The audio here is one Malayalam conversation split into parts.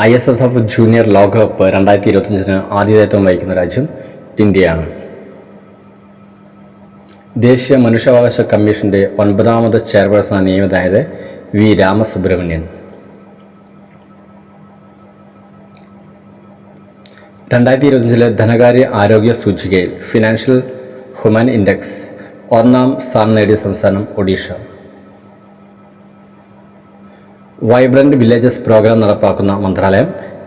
I S S F junior ലോകകപ്പ് രണ്ടായിരത്തി ഇരുപത്തഞ്ചിന് ആതിഥേയത്വം വഹിക്കുന്ന രാജ്യം ഇന്ത്യയാണ്. ദേശീയ മനുഷ്യാവകാശ കമ്മീഷന്റെ ഒൻപതാമത് ചെയർപേഴ്സണായി നിയമിതനായത് വി. രാമസുബ്രഹ്മണ്യൻ. രണ്ടായിരത്തി ഇരുപത്തഞ്ചിലെ ധനകാര്യ ആരോഗ്യ സൂചികയിൽ ഫിനാൻഷ്യൽ ഹ്യൂമൻ ഇൻഡെക്സ് ഒന്നാം സ്ഥാനം നേടിയ സംസ്ഥാനം ഒഡീഷ. വൈബ്രന്റ് വില്ലേജസ് പ്രോഗ്രാം നടപ്പാക്കുന്ന മന്ത്രാലയം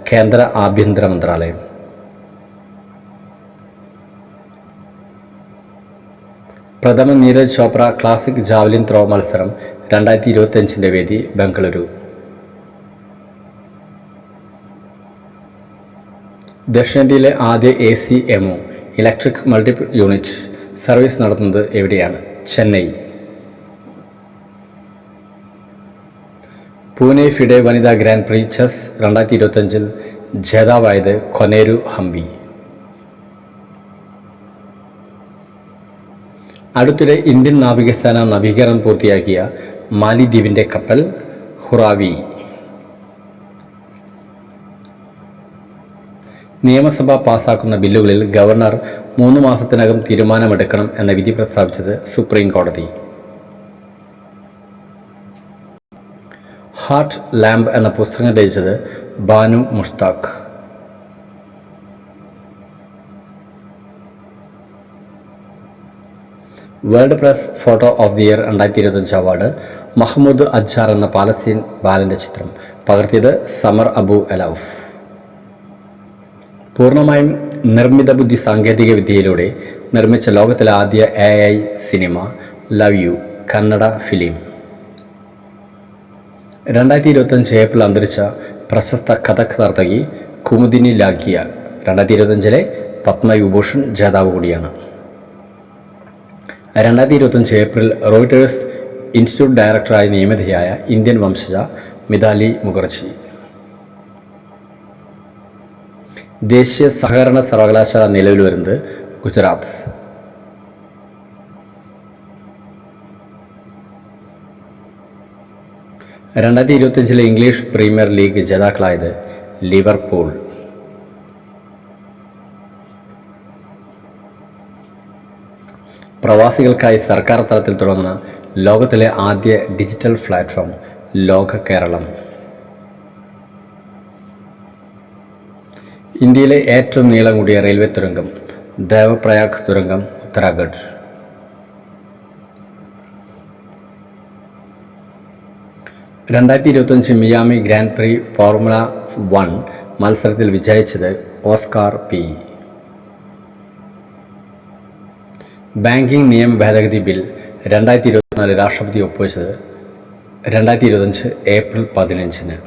കേന്ദ്ര ആഭ്യന്തര മന്ത്രാലയം. പ്രഥമ Neeraj Chopra classic javelin throw മത്സരം രണ്ടായിരത്തി ഇരുപത്തിയഞ്ചിന്റെ വേദി ബംഗളൂരു. ദക്ഷിണേന്ത്യയിലെ ആദ്യ A C EMU electric multiple unit service നടത്തുന്നത് എവിടെയാണ്? ചെന്നൈ. പൂനെ ഫിഡെ വനിതാ ഗ്രാൻഡ് പ്രീ ചെസ് രണ്ടായിരത്തി ഇരുപത്തഞ്ചിൽ ജേതാവായത് കൊനേരു ഹംബി അടുത്തിടെ ഇന്ത്യൻ നാവികസേന നവീകരണം പൂർത്തിയാക്കിയ മാലിദ്വീപിന്റെ കപ്പൽ ഹുറാവി. നിയമസഭ പാസാക്കുന്ന ബില്ലുകളിൽ ഗവർണർ മൂന്ന് മാസത്തിനകം തീരുമാനമെടുക്കണം എന്ന വിധി പ്രസ്താവിച്ചത് സുപ്രീം കോടതി. ഹാർട്ട് ലാമ്പ് എന്ന പുസ്തകം രചിച്ചത് Banu Mushtaq. World press photo of the year രണ്ടായിരത്തി ഇരുപത്തഞ്ച് അവാർഡ് മഹ്മൂദ് അജ്ജാർ എന്ന പാലസ്തീൻ ബാലന്റെ ചിത്രം പകർത്തിയത് സമർ അബു അലൌഫ്. പൂർണമായും നിർമ്മിത ബുദ്ധി സാങ്കേതിക വിദ്യയിലൂടെ നിർമ്മിച്ച ലോകത്തിലെ ആദ്യ A cinema love you Kannada film. രണ്ടായിരത്തി ഇരുപത്തഞ്ച് ഏപ്രിൽ അന്തരിച്ച പ്രശസ്ത കഥക് നർത്തകി കുമുദിനി ലാഗിയ രണ്ടായിരത്തി ഇരുപത്തഞ്ചിലെ പത്മവിഭൂഷൺ ജേതാവ് കൂടിയാണ്. രണ്ടായിരത്തി ഇരുപത്തഞ്ച് ഏപ്രിൽ റോയിട്ടേഴ്സ് ഇൻസ്റ്റിറ്റ്യൂട്ട് ഡയറക്ടറായി നിയമിതയായ ഇന്ത്യൻ വംശജ മിതാലി മുഖർജി. ദേശീയ സഹകരണ സർവകലാശാല നിലവിൽ വരുന്നത് ഗുജറാത്ത്. രണ്ടായിരത്തി ഇരുപത്തഞ്ചിലെ ഇംഗ്ലീഷ് പ്രീമിയർ ലീഗ് ജേതാക്കളായത് ലിവർപൂൾ. പ്രവാസികൾക്കായി സർക്കാർ തലത്തിൽ തുടങ്ങുന്ന ലോകത്തിലെ ആദ്യ ഡിജിറ്റൽ പ്ലാറ്റ്ഫോം ലോക കേരളം. ഇന്ത്യയിലെ ഏറ്റവും നീളം കൂടിയ റെയിൽവേ തുരങ്കം ദേവപ്രയാഗ് തുരങ്കം ഉത്തരാഖണ്ഡ്. രണ്ടായിരത്തി ഇരുപത്തഞ്ച് Miami grand prix formula one മത്സരത്തിൽ വിജയിച്ചത് ഓസ്കാർ പി. ബാങ്കിംഗ് നിയമ ഭേദഗതി ബിൽ രണ്ടായിരത്തി ഇരുപത്തിനാല് രാഷ്ട്രപതി ഒപ്പുവെച്ചത് രണ്ടായിരത്തി ഇരുപത്തഞ്ച് ഏപ്രിൽ പതിനഞ്ചിന്.